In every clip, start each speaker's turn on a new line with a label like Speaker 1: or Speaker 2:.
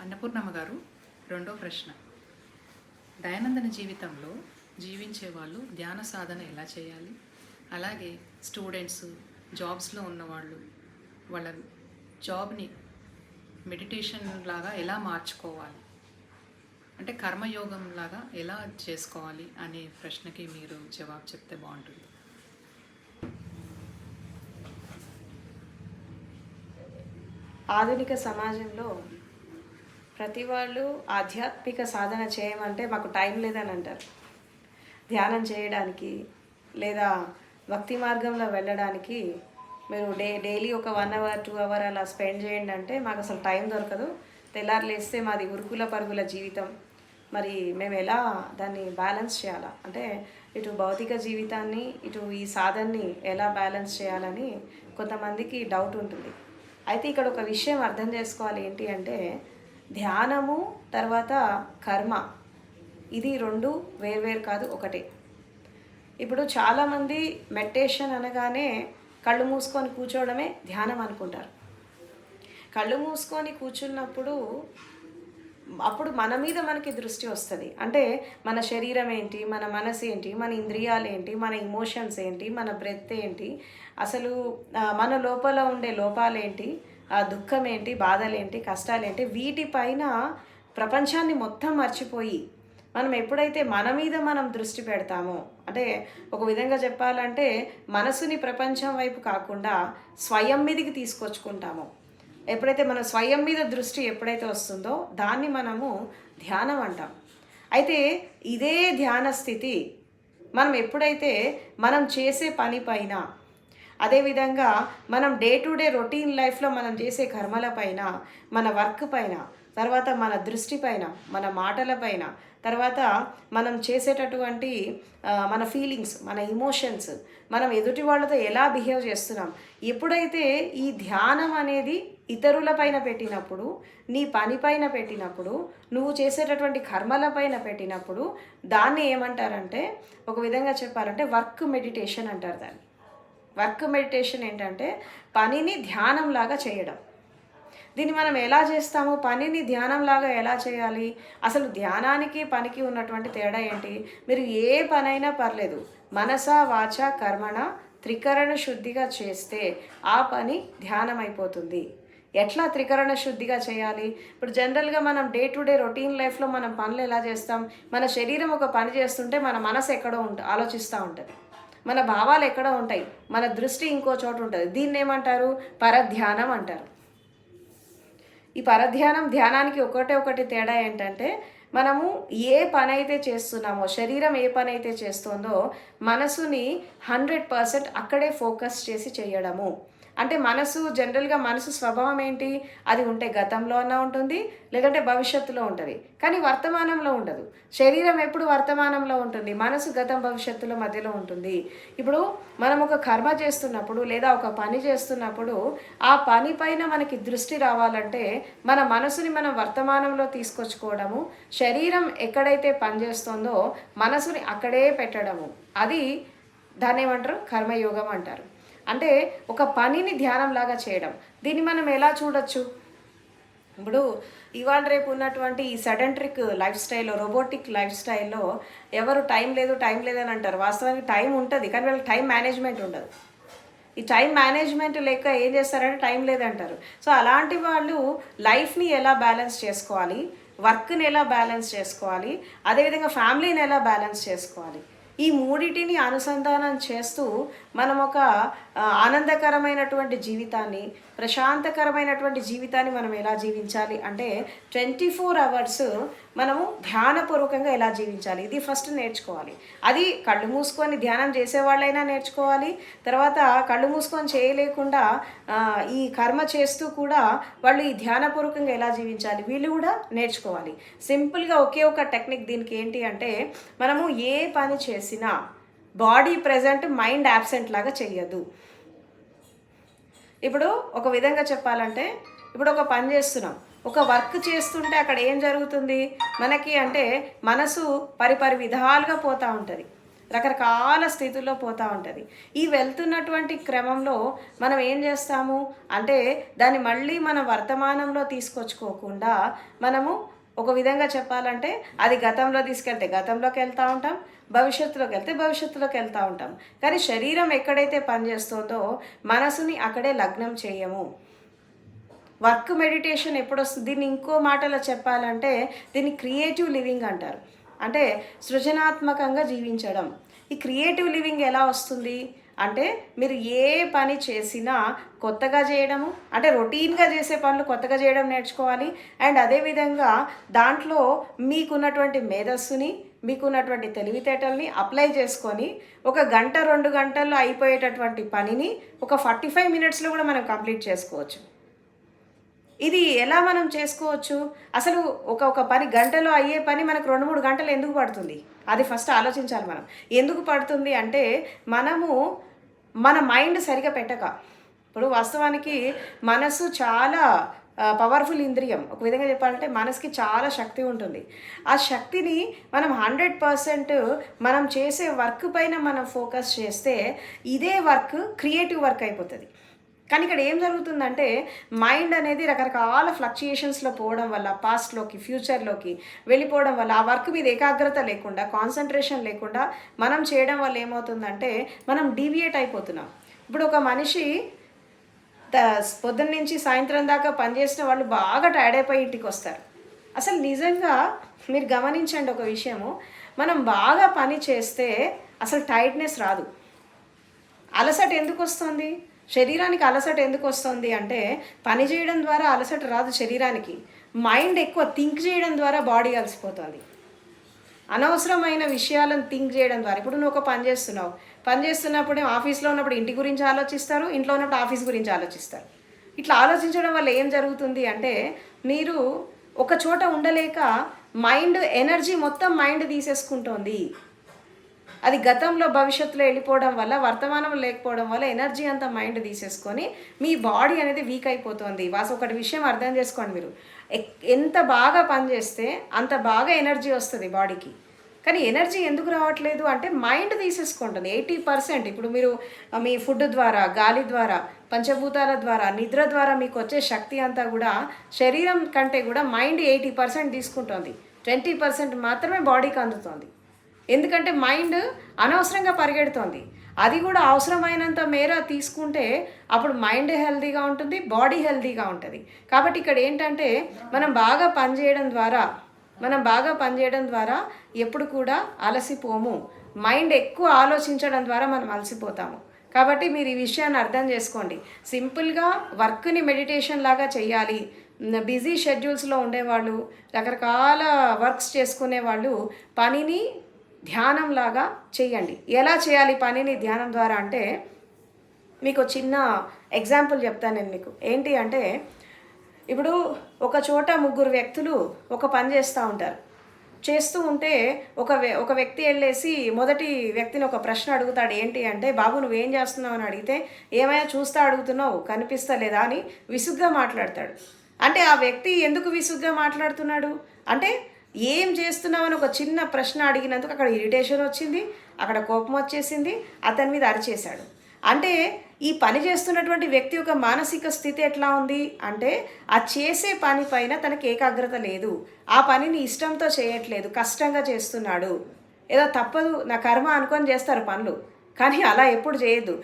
Speaker 1: అన్నపూర్ణమ్మ గారు రెండో ప్రశ్న. దైనందిన జీవితంలో జీవించే వాళ్ళు ధ్యాన సాధన ఎలా చేయాలి? అలాగే స్టూడెంట్స్ జాబ్స్లో ఉన్నవాళ్ళు వాళ్ళ జాబ్ని మెడిటేషన్ లాగా ఎలా మార్చుకోవాలి? అంటే కర్మయోగం లాగా ఎలా చేసుకోవాలి అనే ప్రశ్నకి మీరు జవాబు చెప్తే బాగుంటుంది.
Speaker 2: ఆధునిక సమాజంలో ప్రతి వాళ్ళు ఆధ్యాత్మిక సాధన చేయమంటే మాకు టైం లేదని అంటారు. ధ్యానం చేయడానికి లేదా భక్తి మార్గంలో వెళ్ళడానికి మీరు డే డైలీ ఒక వన్ అవర్ టూ అవర్ అలా స్పెండ్ చేయండి అంటే మాకు అసలు టైం దొరకదు. తెల్లారు లేస్తే మాది ఉరుకుల పరుగుల జీవితం. మరి మేము ఎలా దాన్ని బ్యాలెన్స్ చేయాలా? అంటే ఇటు భౌతిక జీవితాన్ని ఇటు ఈ సాధనని ఎలా బ్యాలెన్స్ చేయాలని కొంతమందికి డౌట్ ఉంటుంది. అయితే ఇక్కడ ఒక విషయం అర్థం చేసుకోవాలి ఏంటి అంటే ధ్యానము తర్వాత కర్మ. ఇది రెండు వేర్వేరు కాదు ఒకటే. ఇప్పుడు చాలామంది మెడిటేషన్ అనగానే కళ్ళు మూసుకొని కూర్చోవడమే ధ్యానం అనుకుంటారు. కళ్ళు మూసుకొని కూర్చున్నప్పుడు అప్పుడు మన మీద మనకి దృష్టి వస్తుంది. అంటే మన శరీరం ఏంటి మన మనసు ఏంటి మన ఇంద్రియాలు ఏంటి మన ఇమోషన్స్ ఏంటి మన బ్రెత్ ఏంటి అసలు మన లోపల ఉండే లోపాలేంటి ఏంటి దుఃఖం ఏంటి బాధలేంటి కష్టాలేంటి వీటిపైన ప్రపంచాన్ని మొత్తం మర్చిపోయి మనం ఎప్పుడైతే మన మీద మనం దృష్టి పెడతామో అంటే ఒక విధంగా చెప్పాలంటే మనసుని ప్రపంచం వైపు కాకుండా స్వయం మీదకి తీసుకొచ్చుకుంటామో. ఎప్పుడైతే మన స్వయం మీద దృష్టి ఎప్పుడైతే వస్తుందో దాన్ని మనము ధ్యానం అంటాం. అయితే ఇదే ధ్యాన స్థితి మనం ఎప్పుడైతే మనం చేసే పని పైన అదేవిధంగా మనం డే టు డే రొటీన్ లైఫ్లో మనం చేసే కర్మల పైన మన వర్క్ పైన తర్వాత మన దృష్టి పైన మన మాటల పైన తర్వాత మనం చేసేటటువంటి మన ఫీలింగ్స్ మన ఇమోషన్స్ మనం ఎదుటి వాళ్ళతో ఎలా బిహేవ్ చేస్తున్నాం. ఎప్పుడైతే ఈ ధ్యానం అనేది ఇతరుల పైన పెట్టినప్పుడు నీ పని పైన పెట్టినప్పుడు నువ్వు చేసేటటువంటి కర్మల పైన పెట్టినప్పుడు దాన్ని ఏమంటారంటే ఒక విధంగా చెప్పాలంటే వర్క్ మెడిటేషన్ అంటారు దాన్ని. వర్క్ మెడిటేషన్ ఏంటంటే పనిని ధ్యానంలాగా చేయడం. దీన్ని మనం ఎలా చేస్తాము? పనిని ధ్యానంలాగా ఎలా చేయాలి? అసలు ధ్యానానికి పనికి ఉన్నటువంటి తేడా ఏంటి? మీరు ఏ పనైనా పర్లేదు. మనస వాచ కర్మణ త్రికరణ శుద్ధిగా చేస్తే ఆ పని ధ్యానం అయిపోతుంది ఎట్లా త్రికరణ శుద్ధిగా చేయాలి? ఇప్పుడు జనరల్గా మనం డే టు డే రొటీన్ లైఫ్లో మనం పనులు ఎలా చేస్తాం? మన శరీరం ఒక పని చేస్తుంటే మన మనసు ఎక్కడో ఉంట ఆలోచిస్తూ ఉంటుంది. మన భావాలు ఎక్కడో ఉంటాయి? మన దృష్టి ఇంకో చోట ఉంటుంది. దీన్ని ఏమంటారు? పరధ్యానం అంటారు. ఈ పరధ్యానం ధ్యానానికి ఒకటే ఒకటి తేడా ఏంటంటే మనము ఏ పని అయితే చేస్తున్నామో శరీరం ఏ పని అయితే చేస్తుందో మనసుని హండ్రెడ్ పర్సెంట్ అక్కడే ఫోకస్ చేసి చేయడము. అంటే మనసు జనరల్గా మనసు స్వభావం ఏంటి? అది ఉంటే గతంలో ఉంటుంది లేదంటే భవిష్యత్తులో ఉంటుంది. కానీ వర్తమానంలో ఉండదు. శరీరం ఎప్పుడు వర్తమానంలో ఉంటుంది? మనసు గతం భవిష్యత్తులో మధ్యలో ఉంటుంది. ఇప్పుడు మనం ఒక కర్మ చేస్తున్నప్పుడు లేదా ఒక పని చేస్తున్నప్పుడు ఆ పని పైన మనకి దృష్టి రావాలంటే మన మనసుని మనం వర్తమానంలో తీసుకొచ్చుకోవడము శరీరం ఎక్కడైతే పనిచేస్తుందో మనసుని అక్కడే పెట్టడము. అది దాన్ని ఏమంటారు కర్మయోగం అంటారు. అంటే ఒక పనిని ధ్యానంలాగా చేయడం. దీన్ని మనం ఎలా చూడొచ్చు? ఇప్పుడు ఇవాళ రేపు ఉన్నటువంటి ఈ సెడెంట్రిక్ లైఫ్ స్టైల్లో రోబోటిక్ లైఫ్ స్టైల్లో ఎవరు టైం లేదు టైం లేదని అంటారు. వాస్తవానికి టైం ఉంటుంది కానీ వాళ్ళకి టైం మేనేజ్మెంట్ ఉండదు. ఈ టైం మేనేజ్మెంట్ లేక ఏం చేస్తారంటే టైం లేదంటారు సో అలాంటి వాళ్ళు లైఫ్ని ఎలా బ్యాలెన్స్ చేసుకోవాలి? వర్క్ని ఎలా బ్యాలెన్స్ చేసుకోవాలి? అదేవిధంగా ఫ్యామిలీని ఎలా బ్యాలెన్స్ చేసుకోవాలి? ఈ మూడిటిని అనుసంధానం చేస్తూ మనం ఒక ఆనందకరమైనటువంటి జీవితాన్ని ప్రశాంతకరమైనటువంటి జీవితాన్ని మనం ఎలా జీవించాలి అంటే ట్వంటీ ఫోర్ అవర్స్ మనము ధ్యానపూర్వకంగా ఎలా జీవించాలి? ఇది ఫస్ట్ నేర్చుకోవాలి. అది కళ్ళు మూసుకొని ధ్యానం చేసేవాళ్ళైనా నేర్చుకోవాలి. తర్వాత కళ్ళు మూసుకొని చేయలేకుండా ఈ కర్మ చేస్తూ కూడా వాళ్ళు ఈ ధ్యానపూర్వకంగా ఎలా జీవించాలి? వీళ్ళు కూడా నేర్చుకోవాలి. సింపుల్గా ఒకే ఒక టెక్నిక్ దీనికి ఏంటి అంటే మనము ఏ పని చేసినా బాడీ ప్రజెంట్ మైండ్ యాబ్సెంట్ లాగా చెయ్యదు. ఇప్పుడు ఒక విధంగా చెప్పాలంటే ఇప్పుడు ఒక పని చేస్తున్నాం. ఒక వర్క్ చేస్తుంటే అక్కడ ఏం జరుగుతుంది? మనకి అంటే మనసు పరిపరి విధాలుగా పోతూ ఉంటుంది. రకరకాల స్థితుల్లో పోతూ ఉంటుంది. ఈ వెళ్తున్నటువంటి క్రమంలో మనం ఏం చేస్తాము? అంటే దాన్ని మళ్ళీ మన వర్తమానంలో తీసుకొచ్చుకోకుండా మనము ఒక విధంగా చెప్పాలంటే అది గతంలో తీసుకెళ్తే గతంలోకి వెళ్తూ ఉంటాం భవిష్యత్తులోకి వెళ్తే భవిష్యత్తులోకి వెళ్తూ ఉంటాం. కానీ శరీరం ఎక్కడైతే పనిచేస్తుందో మనసుని అక్కడే లగ్నం చేయము. వర్క్ మెడిటేషన్ ఎప్పుడు వస్తుంది దీన్ని ఇంకో మాటలో చెప్పాలంటే దీన్ని క్రియేటివ్ లివింగ్ అంటారు. అంటే సృజనాత్మకంగా జీవించడం. ఈ క్రియేటివ్ లివింగ్ ఎలా వస్తుంది? అంటే మీరు ఏ పని చేసినా కొత్తగా చేయడము అంటే రొటీన్గా చేసే పనులు కొత్తగా చేయడం నేర్చుకోవాలి. అండ్ అదేవిధంగా దాంట్లో మీకున్నటువంటి మేధస్సుని మీకున్నటువంటి తెలివితేటల్ని అప్లై చేసుకొని ఒక గంట రెండు గంటల్లో అయిపోయేటటువంటి పనిని ఒక ఫార్టీ ఫైవ్ మినిట్స్లో కూడా మనం కంప్లీట్ చేసుకోవచ్చు. ఇది ఎలా మనం చేసుకోవచ్చు? అసలు ఒక ఒక పని గంటలో అయ్యే పని మనకు రెండు మూడు గంటలు ఎందుకు పడుతుంది? అది ఫస్ట్ ఆలోచించాలి మనం. ఎందుకు పడుతుంది అంటే మనము మన మైండ్ సరిగా పెట్టక. ఇప్పుడు వాస్తవానికి మనసు చాలా పవర్ఫుల్ ఇంద్రియం. ఒక విధంగా చెప్పాలంటే మనసుకి చాలా శక్తి ఉంటుంది. ఆ శక్తిని మనం హండ్రెడ్ పర్సెంట్ మనం చేసే వర్క్ పైన మనం ఫోకస్ చేస్తే ఇదే వర్క్ క్రియేటివ్ వర్క్ అయిపోతుంది. కానీ ఇక్కడ ఏం జరుగుతుందంటే మైండ్ అనేది రకరకాల ఫ్లక్చుయేషన్స్లో పోవడం వల్ల పాస్ట్లోకి ఫ్యూచర్లోకి వెళ్ళిపోవడం వల్ల ఆ వర్క్ మీద ఏకాగ్రత లేకుండా కాన్సన్ట్రేషన్ లేకుండా మనం చేయడం వల్ల ఏమవుతుందంటే మనం డీవియేట్ అయిపోతున్నాం. ఇప్పుడు ఒక మనిషి పొద్దున్న నుంచి సాయంత్రం దాకా పనిచేసిన వాళ్ళు బాగా టైర్డ్ అయిపోయి ఇంటికి వస్తారు. అసలు నిజంగా మీరు గమనించండి ఒక విషయము మనం బాగా పని చేస్తే అసలు టైర్డ్నెస్ రాదు. అలసట ఎందుకు వస్తుంది? శరీరానికి అలసట ఎందుకు వస్తుంది అంటే పని చేయడం ద్వారా అలసట రాదు శరీరానికి. మైండ్ ఎక్కువ థింక్ చేయడం ద్వారా బాడీ అలసిపోతుంది. అనవసరమైన విషయాలను థింక్ చేయడం ద్వారా. ఇప్పుడు నువ్వు ఒక పని చేస్తున్నావు. పని చేస్తున్నప్పుడు ఆఫీస్లో ఉన్నప్పుడు ఇంటి గురించి ఆలోచిస్తారు ఇంట్లో ఉన్నప్పుడు ఆఫీస్ గురించి ఆలోచిస్తారు. ఇట్లా ఆలోచించడం వల్ల ఏం జరుగుతుంది అంటే మీరు ఒక చోట ఉండలేక మైండ్ ఎనర్జీ మొత్తం మైండ్ తీసేసుకుంటోంది. అది గతంలో భవిష్యత్తులో వెళ్ళిపోవడం వల్ల వర్తమానం లేకపోవడం వల్ల ఎనర్జీ అంతా మైండ్ తీసేసుకొని మీ బాడీ అనేది వీక్ అయిపోతుంది. వాసు ఒకటి విషయం అర్థం చేసుకోండి మీరు. ఎక్- ఎంత బాగా పనిచేస్తే అంత బాగా ఎనర్జీ వస్తుంది బాడీకి. కానీ ఎనర్జీ ఎందుకు రావట్లేదు అంటే మైండ్ తీసేసుకుంటుంది. ఎయిటీ పర్సెంట్ ఇప్పుడు మీరు మీ ఫుడ్ ద్వారా గాలి ద్వారా పంచభూతాల ద్వారా నిద్ర ద్వారా మీకు వచ్చే శక్తి అంతా కూడా శరీరం కంటే కూడా మైండ్ ఎయిటీ పర్సెంట్ తీసుకుంటుంది. ట్వంటీ పర్సెంట్ మాత్రమే బాడీకి అందుతుంది. ఎందుకంటే మైండ్ అనవసరంగా పరిగెడుతోంది. అది కూడా అవసరమైనంత మేర తీసుకుంటే అప్పుడు మైండ్ హెల్తీగా ఉంటుంది బాడీ హెల్తీగా ఉంటుంది. కాబట్టి ఇక్కడ ఏంటంటే మనం బాగా పనిచేయడం ద్వారా మనం బాగా పనిచేయడం ద్వారా ఎప్పుడు కూడా అలసిపోము. మైండ్ ఎక్కువ ఆలోచించడం ద్వారా మనం అలసిపోతాము. కాబట్టి మీరు ఈ విషయాన్ని అర్థం చేసుకోండి. సింపుల్గా వర్క్ని మెడిటేషన్ లాగా చేయాలి. బిజీ షెడ్యూల్స్లో ఉండేవాళ్ళు రకరకాల వర్క్స్ చేసుకునే వాళ్ళు పనిని ధ్యానంలాగా చేయండి. ఎలా చేయాలి పనిని ధ్యానం ద్వారా అంటే మీకు చిన్న ఎగ్జాంపుల్ చెప్తాను నేను మీకు. ఏంటి అంటే ఇప్పుడు ఒక చోట ముగ్గురు వ్యక్తులు ఒక పని చేస్తూ ఉంటారు. చేస్తూ ఉంటే ఒక ఒక వ్యక్తి వెళ్ళేసి మొదటి వ్యక్తిని ఒక ప్రశ్న అడుగుతాడు. ఏంటి అంటే బాబు నువ్వేం చేస్తున్నావు? అని అడిగితే ఏమైనా చూస్తా అడుగుతున్నావు కనిపిస్తలేదా అని విసుగ్గా మాట్లాడతాడు. అంటే ఆ వ్యక్తి ఎందుకు విసుగ్గా మాట్లాడుతున్నాడు? అంటే ఏం చేస్తున్నామని ఒక చిన్న ప్రశ్న అడిగినందుకు అక్కడ ఇరిటేషన్ వచ్చింది అక్కడ కోపం వచ్చేసింది అతని మీద అరిచేశాడు. అంటే ఈ పని చేస్తున్నటువంటి వ్యక్తి యొక్క మానసిక స్థితి ఎట్లా ఉంది? అంటే ఆ చేసే పని పైన తనకి ఏకాగ్రత లేదు. ఆ పనిని ఇష్టంతో చేయట్లేదు కష్టంగా చేస్తున్నాడు. ఏదో తప్పదు నా కర్మ అనుకొని చేస్తారు పనులు. కానీ అలా ఎప్పుడు చేయదు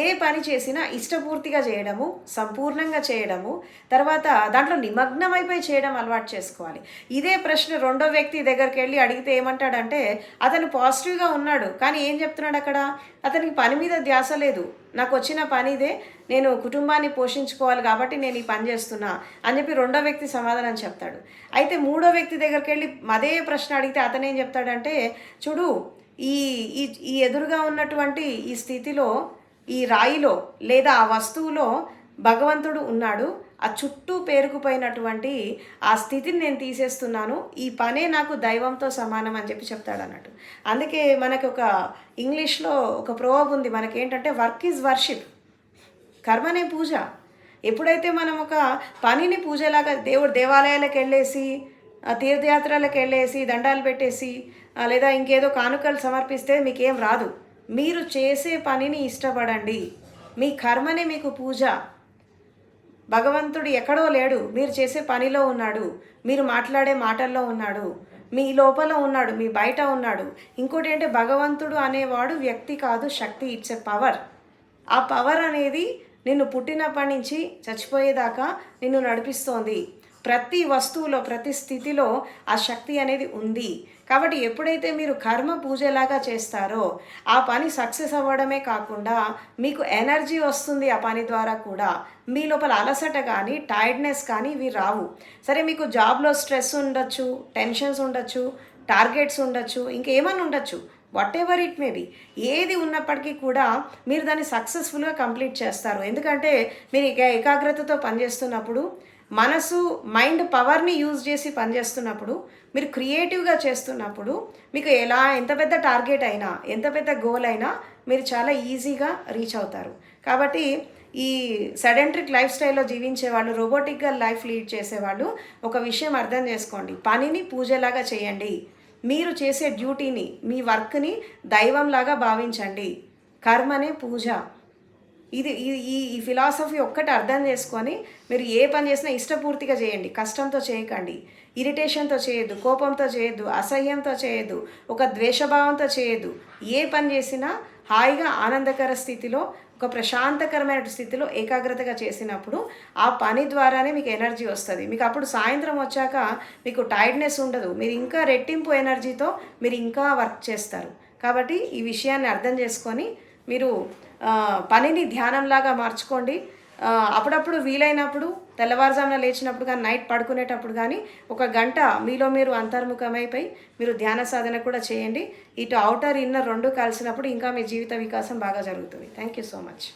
Speaker 2: ఏ పని చేసినా ఇష్టపూర్తిగా చేయడము సంపూర్ణంగా చేయడము తర్వాత దాంట్లో నిమగ్నమైపోయి చేయడం అలవాటు చేసుకోవాలి. ఇదే ప్రశ్న రెండో వ్యక్తి దగ్గరికి వెళ్ళి అడిగితే ఏమంటాడంటే అతను పాజిటివ్గా ఉన్నాడు కానీ ఏం చెప్తున్నాడు అక్కడ? అతనికి పని మీద ధ్యాస లేదు. నాకు వచ్చిన పని ఇదే. నేను కుటుంబాన్ని పోషించుకోవాలి కాబట్టి నేను ఈ పని చేస్తున్నా అని చెప్పి రెండో వ్యక్తి సమాధానం చెప్తాడు. అయితే మూడో వ్యక్తి దగ్గరికి వెళ్ళి అదే ప్రశ్న అడిగితే అతను ఏం చెప్తాడంటే చూడు ఈ ఈ ఎదురుగా ఉన్నటువంటి ఈ స్థితిలో ఈ రాయిలో లేదా ఆ వస్తువులో భగవంతుడు ఉన్నాడు. ఆ చుట్టూ పేరుకుపోయినటువంటి ఆ స్థితిని నేను తీసేస్తున్నాను. ఈ పనే నాకు దైవంతో సమానం అని చెప్పి చెప్తాడు అన్నట్టు. అందుకే మనకి ఒక ఇంగ్లీష్లో ఒక ప్రోగ్ ఉంది. మనకేంటంటే వర్క్ ఈజ్ వర్షిప్. కర్మనే పూజ. ఎప్పుడైతే మనం ఒక పనిని పూజలాగా దేవుడు దేవాలయాలకు వెళ్ళేసి తీర్థయాత్రలకు వెళ్ళేసి దండాలు పెట్టేసి లేదా ఇంకేదో కానుకలు సమర్పిస్తే మీకేం రాదు. మీరు చేసే పనిని ఇష్టపడండి. మీ కర్మనే మీకు పూజ. భగవంతుడు ఎక్కడో లేడు. మీరు చేసే పనిలో ఉన్నాడు. మీరు మాట్లాడే మాటల్లో ఉన్నాడు. మీ లోపల ఉన్నాడు. మీ బయట ఉన్నాడు. ఇంకోటి ఏంటంటే భగవంతుడు అనేవాడు వ్యక్తి కాదు శక్తి ఇట్స్ ఎ పవర్. ఆ పవర్ అనేది నిన్ను పుట్టినప్పటి నుంచి చచ్చిపోయేదాకా నిన్ను నడిపిస్తోంది. ప్రతి వస్తువులో ప్రతి స్థితిలో ఆ శక్తి అనేది ఉంది. కాబట్టి ఎప్పుడైతే మీరు కర్మ పూజలాగా చేస్తారో ఆ పని సక్సెస్ అవ్వడమే కాకుండా మీకు ఎనర్జీ వస్తుంది ఆ పని ద్వారా కూడా. మీ లోపల అలసట కానీ టైర్డ్నెస్ కానీ ఇవి రావు. సరే మీకు జాబ్లో స్ట్రెస్ ఉండొచ్చు టెన్షన్స్ ఉండొచ్చు టార్గెట్స్ ఉండొచ్చు ఇంకేమన్నా ఉండొచ్చు. Whatever it may be. ఏది ఉన్నప్పటికీ కూడా మీరు దాన్ని సక్సెస్ఫుల్గా కంప్లీట్ చేస్తారు. ఎందుకంటే మీరు ఏకాగ్రతతో పనిచేస్తున్నప్పుడు మనసు మైండ్ పవర్ని యూజ్ చేసి పనిచేస్తున్నప్పుడు మీరు క్రియేటివ్గా చేస్తున్నప్పుడు మీకు ఎలా ఎంత పెద్ద టార్గెట్ అయినా ఎంత పెద్ద గోల్ అయినా మీరు చాలా ఈజీగా రీచ్ అవుతారు. కాబట్టి ఈ సెడెంట్రిక్ లైఫ్ స్టైల్లో జీవించే వాళ్ళు రోబోటిక్గా లైఫ్ లీడ్ చేసేవాళ్ళు ఒక విషయం అర్థం చేసుకోండి. పనిని పూజలాగా చేయండి. మీరు చేసే డ్యూటీని మీ వర్క్ని దైవంలాగా భావించండి. కర్మనే పూజ. ఇది ఈ- ఈ ఫిలాసఫీ ఒక్కటి అర్థం చేసుకొని మీరు ఏ పని చేసినా ఇష్టపూర్తిగా చేయండి. కష్టంతో చేయకండి. ఇరిటేషన్తో చేయొద్దు. కోపంతో చేయొద్దు. అసహ్యంతో చేయొద్దు. ఒక ద్వేషభావంతో చేయొద్దు. ఏ పని చేసినా హాయిగా ఆనందకర స్థితిలో ఒక ప్రశాంతకరమైన స్థితిలో ఏకాగ్రతగా చేసినప్పుడు ఆ పని ద్వారానే మీకు ఎనర్జీ వస్తుంది. మీకు అప్పుడు సాయంత్రం వచ్చాక మీకు టైర్డ్నెస్ ఉండదు. మీరు ఇంకా రెట్టింపు ఎనర్జీతో మీరు ఇంకా వర్క్ చేస్తారు. కాబట్టి ఈ విషయాన్ని అర్థం చేసుకొని మీరు పనిని ధ్యానంలాగా మార్చుకోండి. అప్పుడప్పుడు వీలైనప్పుడు తెల్లవారుజామున లేచినప్పుడు కానీ నైట్ పడుకునేటప్పుడు కానీ ఒక గంట మీలో మీరు అంతర్ముఖమైపోయి మీరు ధ్యాన సాధన కూడా చేయండి. ఇటు అవుటర్ ఇన్నర్ రెండు కలిసినప్పుడు ఇంకా మీ జీవిత వికాసం బాగా జరుగుతుంది. Thank you so much